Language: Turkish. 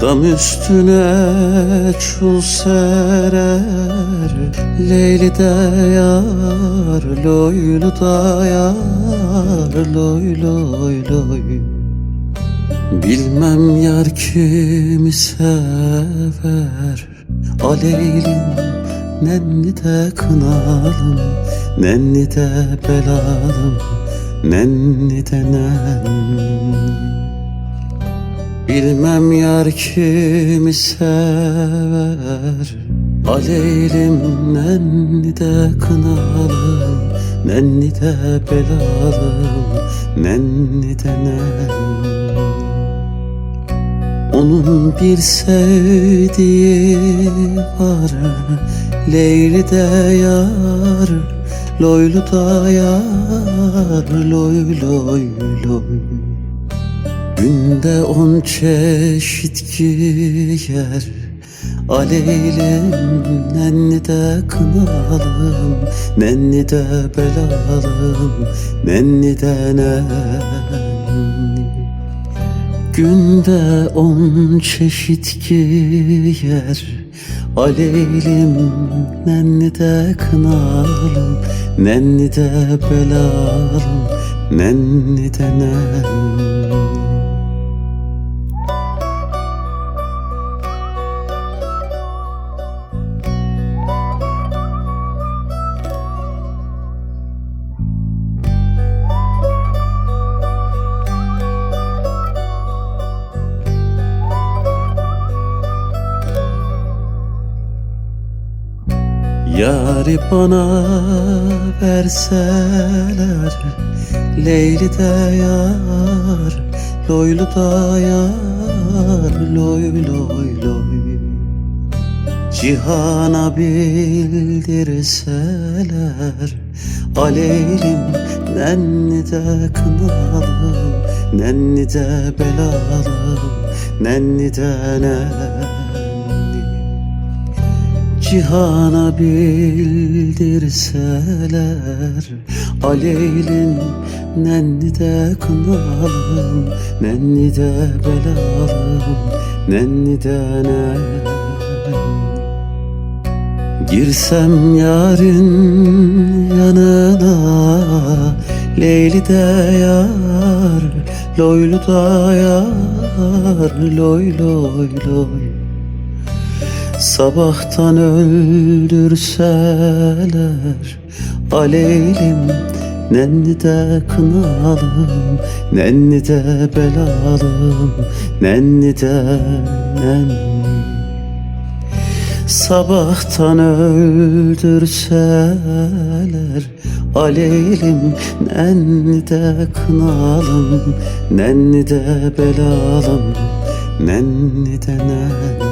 Dam üstüne çul serer Leyli de Loylu da yar Loy loy loy. Bilmem yar kimi sever Aleylim nenni de kınalım Nenni de belalım Nenni de nenni Bilmem yar kimi sever. Aleylim nenni de kınalım Nenni de belalım Nenni de nenni onun bir sevdiği var Leyli de yar Loylu da yar Loy loy loy Günde on çeşit giyer Aleylim nenni de kınalım Nenni de belalım Nenni de nenni Günde on çeşit giyer Aleylim nenni de kınalım Nenni de belalım Nenni de nenni Yari bana verseler Leyli de yar Loylu da yar Loy loy loy. Cihana bildirseler Aleylim nenni de kınalım Nenni de belalım Nenni de nenni Cihana bildirseler Aleylin nenni de kınalım Nenni de belalım Nenni de nenni Girsem yarın yanına Leyli de yar Loylu da yar Loy loy loy Sabahtan öldürseler Aleylim Nenni de kınalım Nenni de belalım Nenni de nenni. Sabahtan öldürseler Aleylim nenni de kınalım Nenni de belalım Nenni de nenni